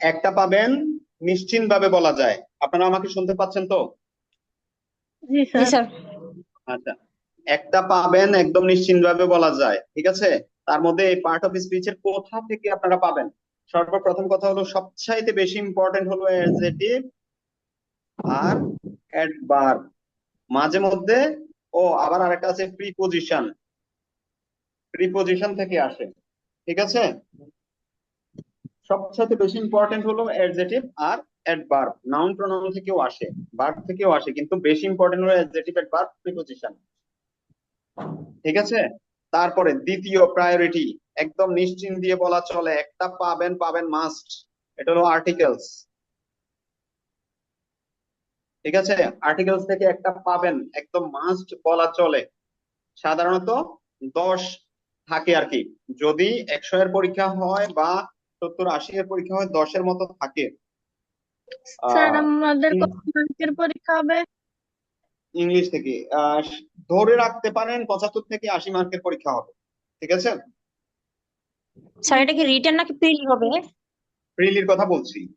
একটা পাবেন নিশ্চিন্ত ভাবে বলা যায়। আপনারা আমাকে শুনতে পাচ্ছেন তো? জি জি স্যার। স্যার আচ্ছা। একটা পাবেন একদম নিশ্চিন্ত ভাবে বলা যায় ঠিক আছে? তার মধ্যে এই পার্ট অফ স্পিচের কোথা থেকে আপনারা পাবেন? সর্বপ্রথম কথা হলো সবচাইতে বেশি ইম্পর্টেন্ট হলো অ্যাডজেটিভ আর অ্যাডভার্ব মাঝে মধ্যে ও আবার আরেকটা আছে প্রিপোজিশন প্রিপোজিশন থেকে আসে ঠিক আছে? সবচাইতে বেশি ইম্পর্টেন্ট হলো অ্যাডজেটিভ আর অ্যাডভার্ব নাউন প্রোনাউন থেকেও আসে ভার্ব থেকেও আসে, কিন্তু বেশি ইম্পর্টেন্ট হলো অ্যাডজেটিভ অ্যাডভার্ব প্রিপোজিশন ঠিক আছে? তারপরে দ্বিতীয় প্রায়োরিটি একদম নিশ্চিন্ত দিয়ে বলা চলে, একটা পাবেন পাবেন মাস্ট এটা হলো আর্টিকেলস ঠিক আছে? আর্টিকেলস থেকে একটা পাবেন, একদম মাস্ট বলা চলে। সাধারণত দশ থাকে আর কি। যদি একশো এর পরীক্ষা হয় বা সত্তর আশি এর পরীক্ষা হয় দশের মতো থাকে। স্যার আমাদের কত মার্কের পরীক্ষা হবে? ইংলিশ থেকে। আহ, ধরে রাখতে পারেন পঁচাত্তর থেকে আশি মার্কের পরীক্ষা হবে। ঠিক আছে? স্যার এটা কি রিটেন নাকি প্রিলি হবে? প্রিলির কথা বলছি।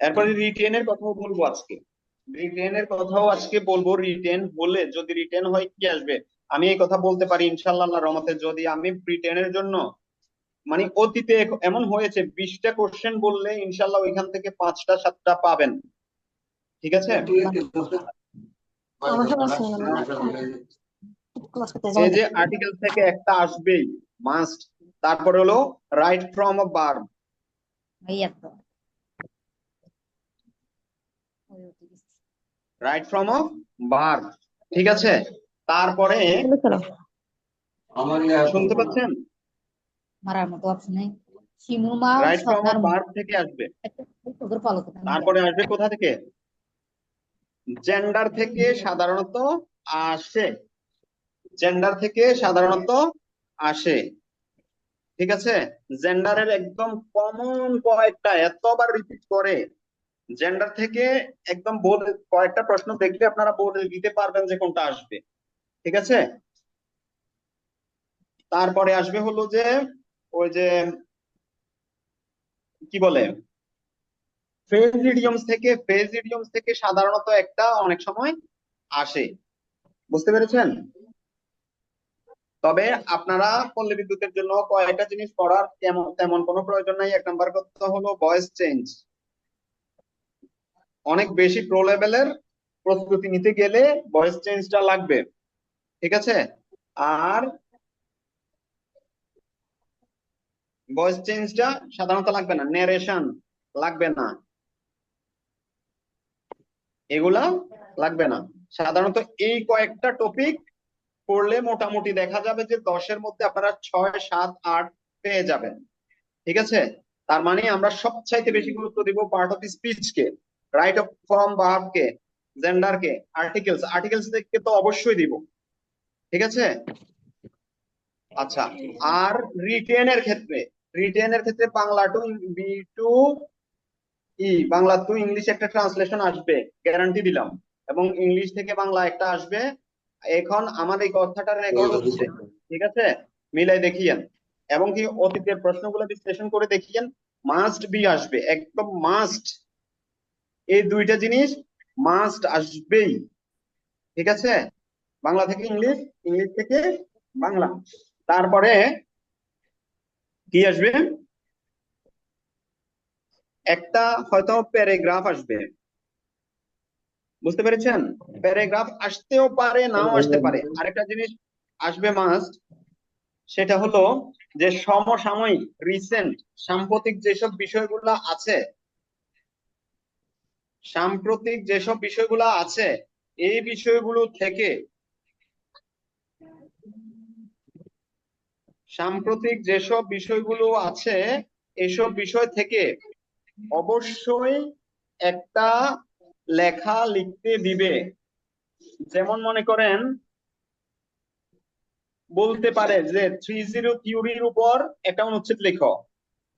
এরপরে রিটেনের কথাও বলব আজকে। রিটেনের কথাও আজকে বলব। রিটেন বলে যদি রিটেন হয় কি আসবে? আমি এই কথা বলতে পারি ইনশাল্লাহ আল্লাহর রহমতে। যদি আমি রিটেনের জন্য মানে অতীতে এমন হয়েছে বিশটা কোশ্চেন বললে ইনশাল্লাহ ওইখান থেকে পাঁচটা সাতটা পাবেন। ঠিক আছে? এই যে আর্টিকেল থেকে একটা আসবেই মাস্ট তারপর হলো রাইট ফ্রম আ তো রাইট ফ্রম আ ভার্ব ঠিক আছে? তারপরে শুনতে পাচ্ছেন? মারার মতো অপশন নেই। শিমুর মা রাইট ফ্রম ভার্ব থেকে আসবে। তারপরে আসবে কোথা থেকে? জেন্ডার থেকে সাধারণত আসে। জেন্ডার থেকে সাধারণত আসে। ঠিক আছে? জেন্ডারের একদম কমন কয়েকটা এতবার রিপিট করে। জেন্ডার থেকে একদম বলে কয়েকটা প্রশ্ন দেখলে আপনারা বলে দিতে পারবেন যে কোনটা আসবে। ঠিক আছে? তারপরে আসবে হলো যে ওই যে, কি বলে? ফ্রেজ ইডিয়মস থেকে ফ্রেজ ইডিয়মস থেকে সাধারণত একটা অনেক সময় আসে। বুঝতে পেরেছেন? তবে আপনারা পল্লী বিদ্যুতের জন্য কয়েকটা জিনিস তেমন তেমন কোনো প্রয়োজন নাই। এক নাম্বার কথা হলো ভয়েস চেঞ্জ অনেক বেশি প্রো লেভেলের প্রস্তুতি নিতে গেলে ভয়েস চেঞ্জটা লাগবে। ঠিক আছে? আর ভয়েস চেঞ্জটা সাধারণত লাগবে না নেরেশন লাগবে না। এগুলা লাগবে না। সাধারণত এই কয়েকটা টপিক পড়লে মোটামুটি দেখা যাবে যে দশের মধ্যে আপনারা ছয়, সাত, আট পেয়ে যাবেন। ঠিক আছে? তার মানে আমরা সবচাইতে বেশি গুরুত্ব দিব পার্ট অফ স্পিচ কে রাইট অফ ফর্ম ভার্ব কে জেন্ডার কে আর্টিকেলস আর্টিকেলস থেকে তো অবশ্যই দিব। ঠিক আছে? আচ্ছা আর রিটেনের ক্ষেত্রে রিটেনের ক্ষেত্রে Bangla to B to E Bangla to English একটা ট্রান্সলেশন আসবে গ্যারান্টি দিলাম। এবং ইংলিশ থেকে বাংলা একটা আসবে। এখন আমার এই কথাটা রেকর্ড হচ্ছে ঠিক আছে? মিলাই দেখিয়েন। এবং কি অতীতের প্রশ্নগুলো বিশ্লেষণ করে দেখিয়েন মাস্ট বি আসবে একদম মাস্ট এই দুইটা জিনিস মাস্ট আসবেই ঠিক আছে? বাংলা থেকে ইংলিশ ইংলিশ থেকে বাংলা। তারপরে কি আসবে? একটা হয়তো প্যারাগ্রাফ আসবে। বুঝতে পেরেছেন? প্যারাগ্রাফ আসতেও পারে, নাও আসতে পারে। আরেকটা জিনিস আসবে মাস্ট সেটা হলো যে সমসাময়িক রিসেন্ট সাম্প্রতিক যেসব বিষয়গুলো আছে, সাম্প্রতিক যেসব বিষয়গুলো আছে, এই বিষয়গুলো থেকে সাম্প্রতিক যেসব বিষয়গুলো আছে, এসব বিষয় থেকে অবশ্যই একটা লেখা লিখতে দিবে। যেমন মনে করেন, বলতে পারে যে থ্রি জিরো থিওরির উপর একটা অনুচ্ছেদ লেখো।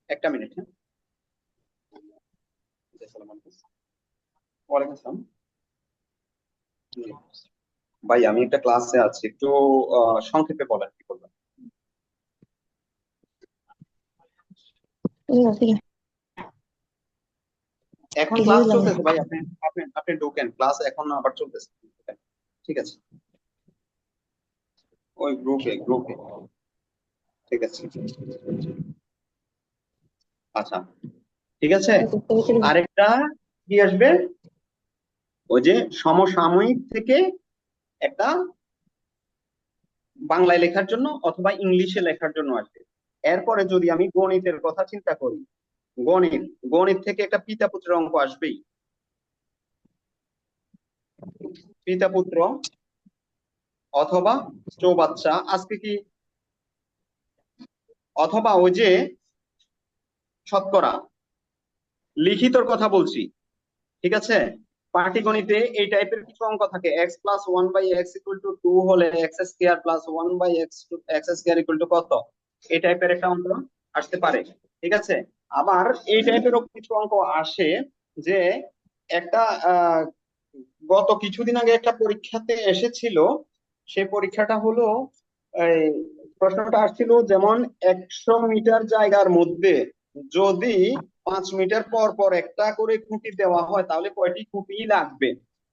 একটা মিনিট হ্যাঁ। ভাই, আমি একটা ক্লাসে আছি। একটু সংক্ষেপে বলেন, কি করবেন এখন ক্লাস চলতেছে ভাই আপনি আপনি আপনি ঢোকেন ক্লাস এখন আবার চলতেছে ঠিক আছে। ওই গ্রুপে গ্রুপে ঠিক আছে। আচ্ছা ঠিক আছে। আরেকটা কি আসবে? ওই যে সমসাময়িক থেকে একটা বাংলায় লেখার জন্য অথবা ইংলিশে লেখার জন্য আসবে। এরপরে যদি আমি গণিতের কথা চিন্তা করি, গণিত গণিত থেকে একটা পিতা পুত্র অঙ্ক আসবেই। পিতা পুত্র অথবা চৌবাচ্চা আজকে কি? অথবা ওই যে শতকরা, লিখিতর কথা বলছি, ঠিক আছে? পাটিগণিতে এই টাইপের কিছু অঙ্ক থাকে x plus one by x equal to two হলে x square plus one by x x square equal to কত? এই টাইপের একটা অঙ্ক আসতে পারে, ঠিক আছে? আবার এই টাইপেরও কিছু অঙ্ক আসে যে একটা গত কিছুদিন আগে একটা পরীক্ষাতে এসেছিল, সেই পরীক্ষাটা হলো প্রশ্নটা আসছিল যেমন একশো মিটার জায়গার মধ্যে যদি পাঁচ মিটার পর পর একটা করে খুঁটি দেওয়া হয়, তাহলে কয়টি খুঁটি লাগবে?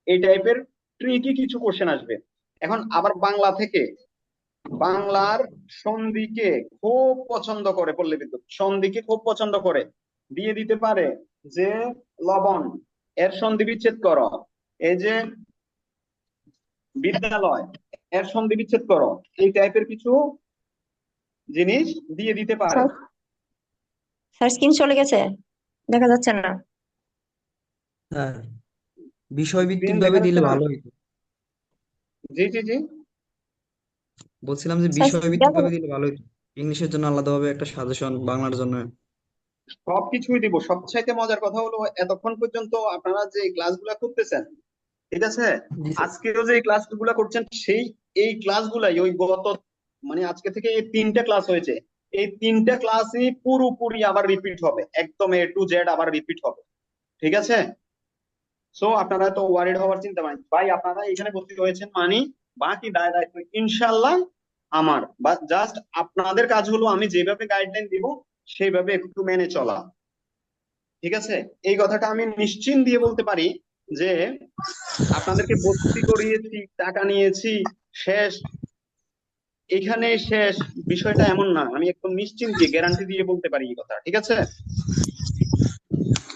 এই টাইপের ট্রিকি কিছু কোশ্চেন আসবে। এখন আবার বাংলা থেকে বাংলার সন্ধিকে খুব পছন্দ করে পল্লী বিদ্যুৎ। সন্ধিকে খুব পছন্দ করে। দিয়ে দিতে পারে যে লবণ এর সন্ধি বিচ্ছেদ করো। এই যে বিদ্যালয় এর সন্ধি বিচ্ছেদ করো। এই টাইপের কিছু জিনিস দিয়ে দিতে পারে। স্যার স্ক্রিন চলে গেছে? দেখা যাচ্ছে না। হ্যাঁ বিষয়ভিত্তিক ভাবে দিলে ভালো হতো জি জি জি। বলছিলাম যে বিষয়ভিত্তিক ভাবে দিলে ভালো হতো। ইংলিশের জন্য আলাদাভাবে একটা সাজেশন বাংলার জন্য। সবকিছুই দিব। সবচাইতে মজার কথা হলো এতক্ষণ পর্যন্ত আপনারা যে ক্লাসগুলো করতেছেন ঠিক আছে? আজকেও যে ক্লাসগুলো করছেন সেই এই ক্লাসগুলাই ওই গত মানে আজকে থেকে এই তিনটা ক্লাস হয়েছে। এই তিনটা ক্লাসই পুরোপুরি আবার রিপিট হবে। একদম এ টু জেড আবার রিপিট হবে। ঠিক আছে? সো আপনারা তো ওয়ারিড হওয়ার চিন্তা নাই। ভাই আপনারা এখানে ভর্তি হয়েছেন মানে বাকি দায় দায়িত্ব ইনশাল্লাহ আমার। বা জাস্ট আপনাদের কাজ হলো আমি যেভাবে গাইডলাইন দিব, সেইভাবে একটু মেনে চলা। ঠিক আছে? এই কথাটা আমি নিশ্চিন্ত দিয়ে বলতে পারি যে আপনাদেরকে ভর্তি করিয়েছি, টাকা নিয়েছি, শেষ। এখানে শেষ। বিষয়টা এমন না, আমি একদম নিশ্চিন্ত দিয়ে গ্যারান্টি দিয়ে বলতে পারি এই কথা ঠিক আছে?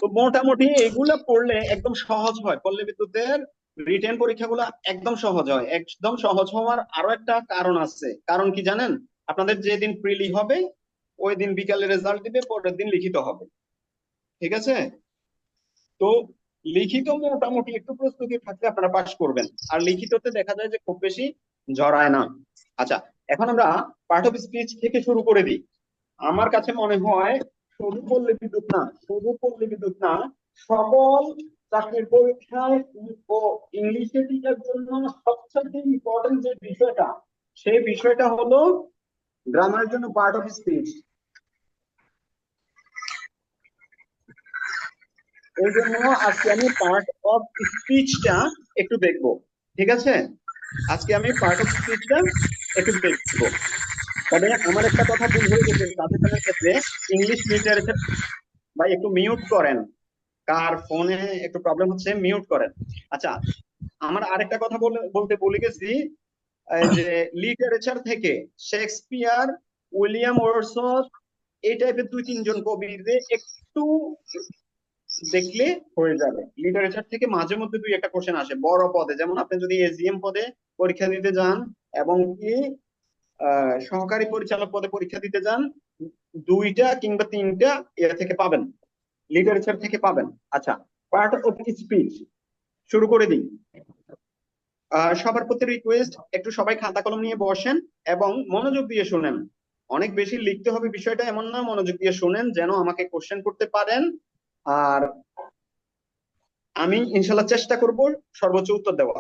তো মোটামুটি এগুলো পড়লে একদম সহজ হয়। পল্লী বিদ্যুতের রিটেন পরীক্ষাগুলো একদম সহজ হয়। একদম সহজ হওয়ার আরও একটা কারণ আছে। কারণ কি জানেন? আপনাদের যেদিন প্রিলি হবে ওই দিন বিকালে রেজাল্ট দিবে, পরের দিন লিখিত হবে। ঠিক আছে? তো লিখিত মোটামুটি একটু প্রস্তুতি থাকলে আপনারা পাস করবেন। আর লিখিততে দেখা যায় যে খুব বেশি জড়ায় না। আচ্ছা এখন আমরা পার্ট অফ স্পিচ থেকে শুরু করে দিই। আমার কাছে মনে হয় শুধু পল্লী বিদ্যুৎ না, শুধু পল্লী বিদ্যুৎ না, সকল চাকরির পরীক্ষায় ইংলিশে টিকার জন্য সবচেয়ে ইম্পর্টেন্ট যে বিষয়টা, সেই বিষয়টা হলো গ্রামারের জন্য পার্ট অফ স্পিচ এই জন্য আজকে আমি পার্ট অফ স্পিচটা একটু দেখব, ঠিক আছে? আজকে আমি পার্ট অফ স্পিচটা একটু দেখব। তবে আমার একটা কথা ভুল হয়ে গেছে সাজেশনের ক্ষেত্রে ইংলিশ লিটারেচার ভাই একটু মিউট করেন। কার ফোনে একটু প্রবলেম হচ্ছে মিউট করেন। আচ্ছা আমার আরেকটা কথা বলে, বলতে ভুলে গেছি। যে লিটারেচার থেকে শেক্সপিয়ার উইলিয়াম ওয়ার্ডসওয়ার্থ এই টাইপের দুই, তিনজন কবিদের একটু দেখলে হয়ে যাবে। লিটারেচার থেকে মাঝে মধ্যে দুই, একটা কোশ্চেন আসে, বড় পদে। যেমন আপনি যদি এসডিএম পদে পরীক্ষা দিতে যান এবং কি সহকারী পরিচালক পদে পরীক্ষা দিতে যান, দুইটা কিংবা তিনটা এর থেকে পাবেন। লিটারেচার থেকে পাবেন। আচ্ছা পার্ট অফ স্পিচ শুরু করে দিই। সবার প্রতি রিকোয়েস্ট একটু সবাই খাতা কলম নিয়ে বসেন এবং মনোযোগ দিয়ে শুনেন। অনেক বেশি লিখতে হবে বিষয়টা এমন না, মনোযোগ দিয়ে শুনেন যেন আমাকে কোশ্চেন করতে পারেন। আর আমি ইনশাল্লাহ চেষ্টা করব সর্বোচ্চ উত্তর দেওয়া।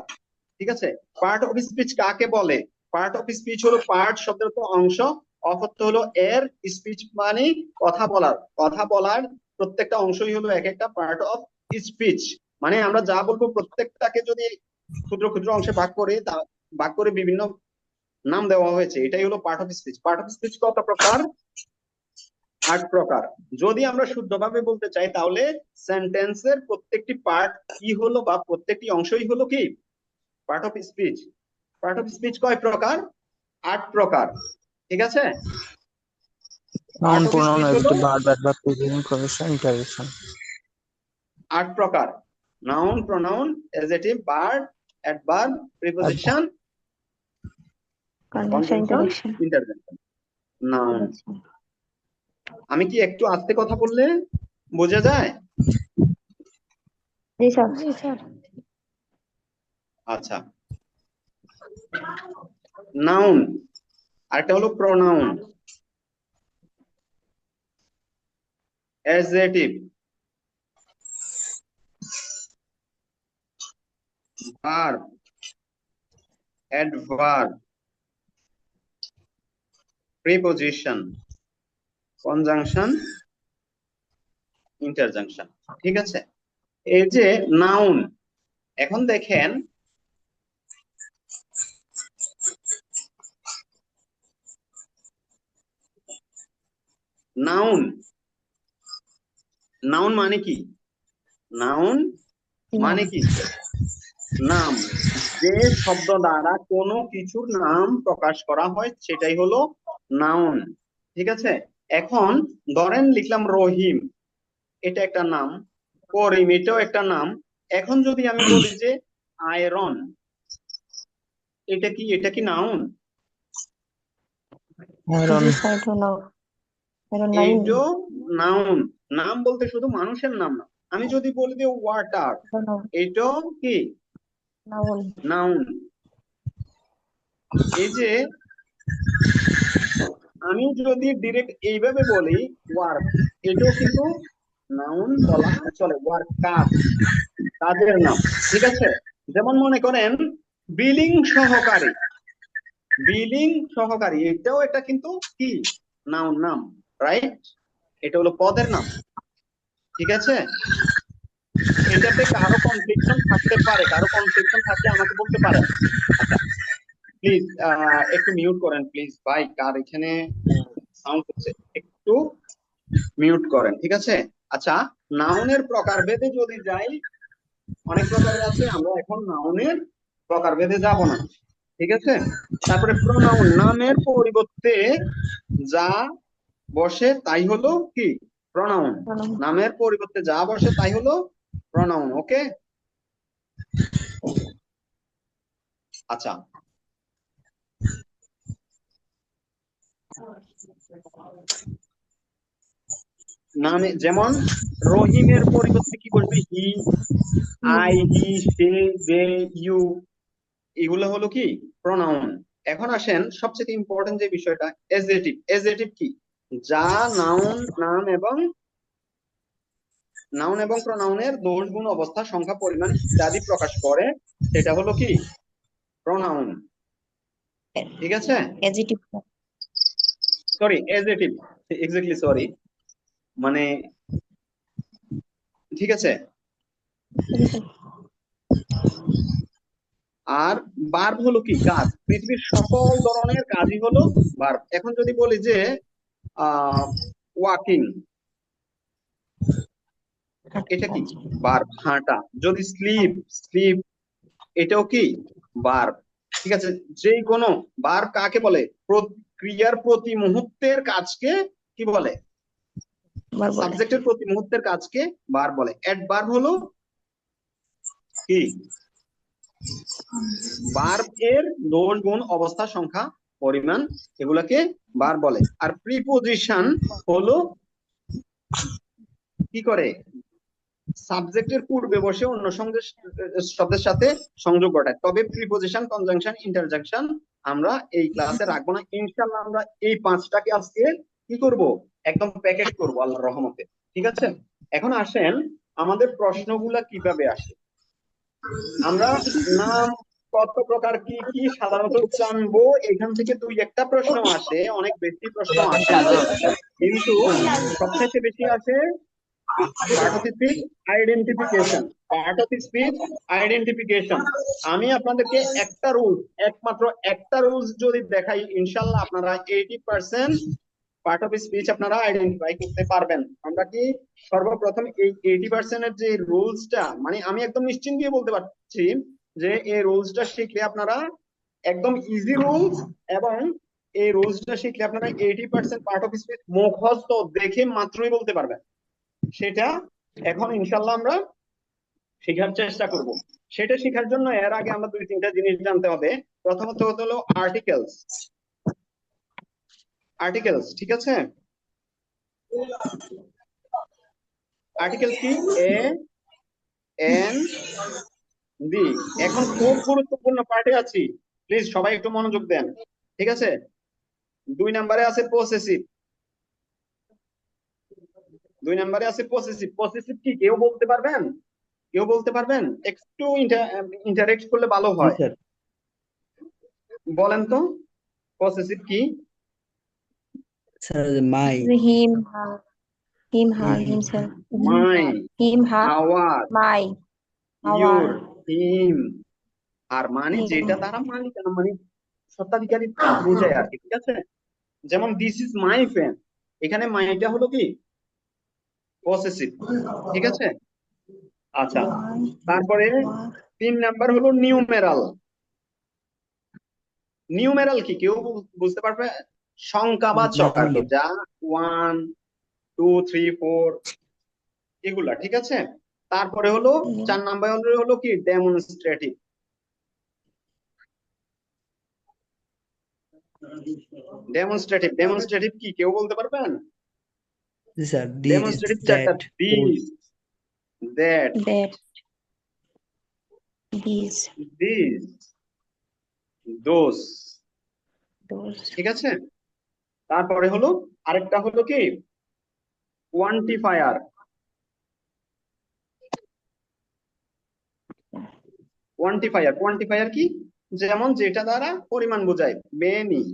ঠিক আছে? পার্ট অফ স্পিচ কাকে বলে? পার্ট অফ স্পিচ হলো পার্ট শব্দের অংশ। অর্থ হলো এর স্পিচ মানে কথা বলার। কথা বলার প্রত্যেকটা অংশই হলো এক একটা পার্ট অফ স্পিচ মানে আমরা যা বলব প্রত্যেকটাকে যদি ক্ষুদ্র ক্ষুদ্র অংশে ভাগ করে তা ভাগ করে বিভিন্ন নাম দেওয়া হয়েছে, এটাই হলো part of speech part of speech কত প্রকার? আট প্রকার। যদি আমরা শুদ্ধভাবে বলতে চাই, তাহলে সেন্টেন্সের প্রত্যেকটি পার্ট কি হলো বা প্রত্যেকটি অংশই হলো কি? Part of speech part of speech কয় প্রকার? আট প্রকার। ঠিক আছে. আট প্রকার। Noun pronoun adjective verb adverb preposition interjection noun আমি কি একটু আস্তে কথা বললে বোঝা যায়? জি স্যার। জি স্যার। আচ্ছা। নাউন আরেকটা হলো pronoun adjective verb adverb preposition conjunction interjection ঠিক আছে? এই যে নাউন এখন দেখেন নাউন। নাউন মানে কি? নাউন মানে কি? নাম। যে শব্দ দ্বারা কোনো কিছুর নাম প্রকাশ করা হয় সেটাই হলো নাউন। ঠিক আছে? এখন ধরেন লিখলাম রহিম। এটা একটা নাম। করিম এটাও একটা নাম। এখন যদি আমি বলি যে আয়রন এটা কি এটা কি নাউন? এইটাও নাউন নাম বলতে শুধু মানুষের নাম না। আমি যদি বলি যে ওয়াটার এটাও কি? নাউন নাউন এই যে আমি যদি ডিরেক্ট এইভাবে বলি ওয়ার্ক এটাও কিন্তু নাউন বলা চলে ওয়ার্ক কাজ কাজের নাম ঠিক আছে? যেমন মনে করেন বিলিং সহকারী বিলিং সহকারী এটাও এটা কিন্তু কি? নাউন নাম। রাইট এটা হলো পদের নাম, ঠিক আছে? এটাতে কারও কনফ্লিকশন থাকতে পারে কারও কনফ্লিকশন থাকলে আমাকে বলতে আচ্ছা প্লিজ একটু মিউট করেন প্লিজ ভাই, কার এখানে সাউন্ড হচ্ছে? একটু মিউট করেন, ঠিক আছে? আচ্ছা নাউনের প্রকারভেদে যদি যাই, অনেক প্রকারের আছে, আমরা এখন নাউনের প্রকারভেদে যাব না, ঠিক আছে? তারপরে প্রোনাউন নামের পরিবর্তে যা বসে তাই হলো কি? প্রোনাউন নামের পরিবর্তে যা বসে তাই হলো প্রোনাউন ওকে? আচ্ছা। নামে যেমন রহিমের পরিবর্তে কি বলবে he I he say they you. এগুলো হলো কি? প্রোনাউন এখন আসেন সবচেয়ে ইম্পর্টেন্ট যে বিষয়টা এজেটিভ এজেটিভ কি? যা নাউন নাম এবং নাউন এবং প্রোনাউনের দোষ গুণ অবস্থা সংখ্যা পরিমাণ ইত্যাদি প্রকাশ করে সেটা হলো কি? প্রনাউন। ঠিক আছে? সরি এজেটিভ এক্স্যাক্টলি সরি মানে ঠিক আছে? আর বার্ব হলো কি? কাজ পৃথিবীর সকল ধরনের কাজই হলো বার্ব এখন যদি বলি যে ওয়াকিং এটা কি? বার্ব হাঁটা। যদি স্লিপ স্লিপ এটাও কি? বার্ব ঠিক আছে? যে কোনো বার্ব কাকে বলে? ক্রিয়ার প্রতি মুহূর্তের কাজকে কি বলে? সাবজেক্টের প্রতি মুহূর্তের কাজকে বার বলে। এড বার হলো কি? বার এর দোষ গুণ অবস্থা সংখ্যা পরিমাণ এগুলাকে বার বলে। আর প্রিপোজিশন হলো কি করে? সাবজেক্টের পূর্বে বসে অন্য সঙ্গে শব্দের সাথে সংযোগ ঘটায়। তবে প্রিপোজিশন কনজাংশন ইন্টারজাংশন আমরা এই ক্লাসে রাখব না। ইনশাল্লাহ আমরা এই পাঁচটাকে আজকে কি করব? একদম প্যাকেট করব আল্লাহর রহমতে। ঠিক আছে? এখন আসেন আমাদের প্রশ্নগুলা কীভাবে আসে? আমরা নাম কত প্রকার কি কি সাধারণত জানব? এখান থেকে দুই একটা প্রশ্ন আসে, অনেক বেশি প্রশ্ন আসে। কিন্তু সবথেকে বেশি আসে আইডেন্টিফিকেশন পার্ট স্পিচ আইডেন্টিফিকেশন আমি আপনাদেরকে একটা রুল একমাত্র একটা রুলস যদি দেখাই, ইনশাল্লাহ আপনারা eighty percent part of speech আপনারা আইডেন্টিফাই করতে পারবেন। আমরা কি সর্বপ্রথম এই এইটি পার্সেন্টের যে রুলসটা মানে আমি একদম নিশ্চিন্ত দিয়ে বলতে পারছি যে এই রুলসটা শিখলে আপনারা একদম ইজি রুলস এবং এই রুলসটা শিখলে আপনারা eighty percent part of speech মুখস্থ দেখে মাত্রই বলতে পারবেন। সেটা এখন ইনশাল্লাহ আমরা শেখার চেষ্টা করব। সেটা শেখার জন্য এর আগে আমরা দুই তিনটা জিনিস জানতে হবে। প্রথমত হলো আর্টিকেলস আর্টিকেলস ঠিক আছে? আর্টিকেলস কি? এ এন ডি এখন খুব গুরুত্বপূর্ণ পার্টে আছি। প্লিজ সবাই একটু মনোযোগ দেন। ঠিক আছে? দুই নম্বরে আছে পসেসিভ দুই নম্বরে আছে পসেসিভ পসেসিভ কি? কেউ বলতে পারবেন? কেউ বলতে পারবেন? একটু ইন্টারেক্ট করলে ভালো হয়। স্যার। বলেন তো পসেসিভ কি? Sir my. her him her Mhm. himself my. him her our my your. Him আর মানে. যেটা দ্বারা মালিকানা মানে স্বত্বাধিকারী বোঝায় আর কি ঠিক আছে? যেমন দিস ইজ মাই ফ্যান এখানে মাইটা হলো কি? পসেসিভ ঠিক আছে? আচ্ছা তারপরে তিন নাম্বার হলো নিউমেরাল নিউমেরাল কি? কেউ বুঝতে পারবে? সংখ্যাবাচক আর কি যা ওয়ান টু থ্রি ফোর এগুলা ঠিক আছে? তারপরে হলো চার নাম্বার হলো হলো কি? ডেমনস্ট্রেটিভ ডেমনস্ট্রেটিভ ডেমনস্ট্রেটিভ কি? কেউ বলতে পারবেন? জি স্যার ডেমনস্ট্রেটিভ চারটা this that that these this those ঠিক আছে? তারপরে হলো আরেকটা হলো কি? কোয়ান্টিফায়ার কোয়ান্টিফায়ার কোয়ান্টিফায়ার কি? যেমন যেটা দ্বারা পরিমাণ বোঝায়। মেনি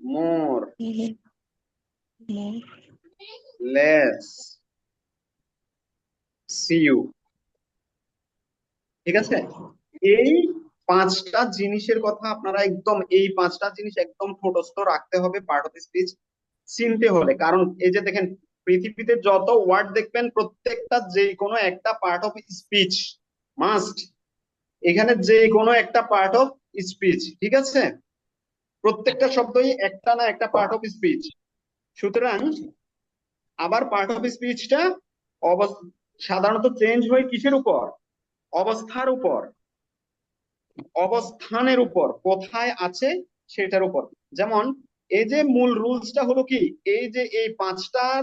মোর লেস সিউ ঠিক আছে? এই পাঁচটা জিনিসের কথা আপনারা একদম, এই পাঁচটা জিনিস একদম ঠোঁটস্থ রাখতে হবে পার্ট অফ স্পিচ চিনতে হলে। কারণ এই যে দেখেন পৃথিবীতে যত ওয়ার্ড দেখবেন, প্রত্যেকটা যে কোনো একটা পার্ট অফ স্পিচ মাস্ট এখানে যে কোনো একটা পার্ট অফ স্পিচ ঠিক আছে? প্রত্যেকটা শব্দই একটা না একটা পার্ট অফ স্পিচ সুতরাং, আবার পার্ট অফ স্পিচটা সাধারণত চেঞ্জ হয় কিসের উপর? অবস্থার উপর। অবস্থানের উপর, কোথায় আছে সেটার উপর। যেমন, এই যে মূল রুলসটা হলো কি? এই যে এই পাঁচটার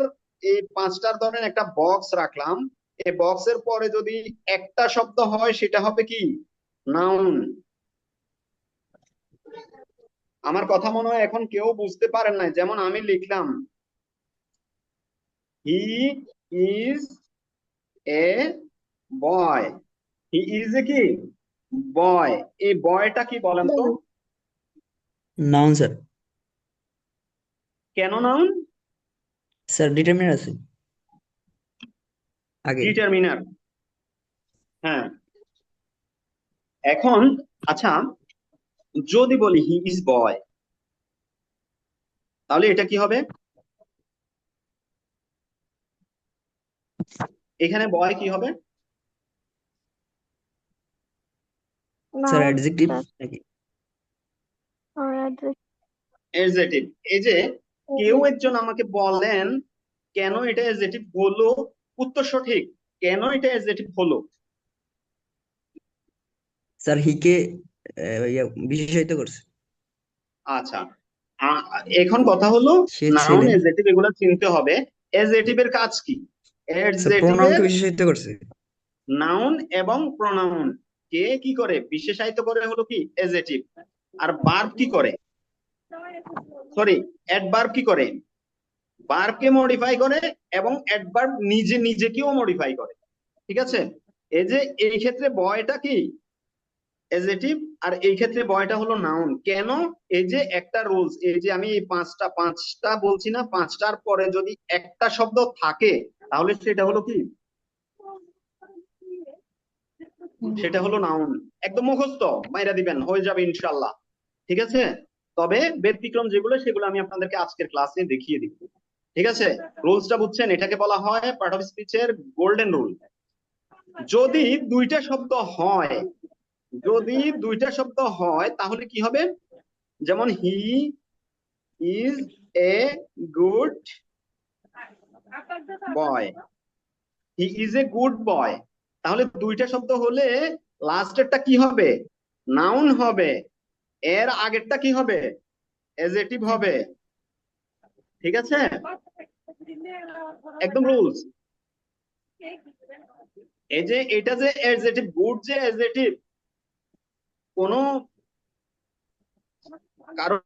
এই পাঁচটার ধরেন একটা বক্স রাখলাম। এই বক্সের পরে যদি একটা শব্দ হয় সেটা হবে কি? নাউন আমার কথা মনে হয় এখন কেউ বুঝতে পারেন নাই। যেমন আমি লিখলাম হি is A boy he is এ কি? বয় এই বয়টা কি বলেন তো? নাউন স্যার কেন নাউন স্যার ডিটারমিনার আছে? আগে। ডিটারমিনার হ্যাঁ। এখন আচ্ছা যদি বলি হি ইজ বয় তাহলে এটা কি হবে? এখানে বয় কি হবে? স্যার অ্যাডজেক্টিভ নাকি? এই যে কেউ একজন আমাকে বলেন কেন এটা এডজেটিভ হলো? উত্তর সঠিক। কেন এটা এডজেটিভ হলো? স্যার হিকে আহ, বিশেষায়িত করছে। আচ্ছা। এখন কথা হলো নাউন এডজেটিভ এগুলো চিনতে হবে। এডজেটিভ এর কাজ কি? প্রোনাউনকে বিশেষায়িত করছে। নাউন এবং প্রোনাউন কে কি করে? বিশেষায়িত করে হলো কি? এডজেটিভ আর ভার্ব কি করে? সরি অ্যাডভার্ব কি করে? ভার্বকে মডিফাই করে এবং অ্যাডভার্ব নিজে নিজেকেও মডিফাই করে। ঠিক আছে? এই যে এই ক্ষেত্রে বয়টা কি? এজেটিভ আর এই ক্ষেত্রে বয়টা হলো নাউন কেন? এই যে একটা রুলস এই যে আমি এই পাঁচটা পাঁচটা বলছি না, পাঁচটার পরে যদি একটা শব্দ থাকে, তাহলে সেটা হলো কি? সেটা হলো নাউন একদম মুখস্থ, মাইরা দিবেন, হয়ে যাবে ইনশাল্লাহ ঠিক আছে? তবে ব্যতিক্রম যেগুলো, সেগুলো আমি আপনাদেরকে আজকের ক্লাসে দেখিয়ে দিব। ঠিক আছে? রুলসটা বুঝছেন? এটাকে বলা হয় পার্ট অফ স্পিচের গোল্ডেন রুল যদি দুইটা শব্দ হয়, যদি দুইটা শব্দ হয়, তাহলে কি হবে? যেমন he is a good boy he is a good boy তাহলে দুইটা শব্দ হলে লাস্টেরটা কি হবে? নাউন হবে। এর আগেরটা কি হবে? এজেটিভ হবে। ঠিক আছে? একদম রুলস এই যে এটা যে এজেটিভ গুড যে এজেটিভ কোন কারও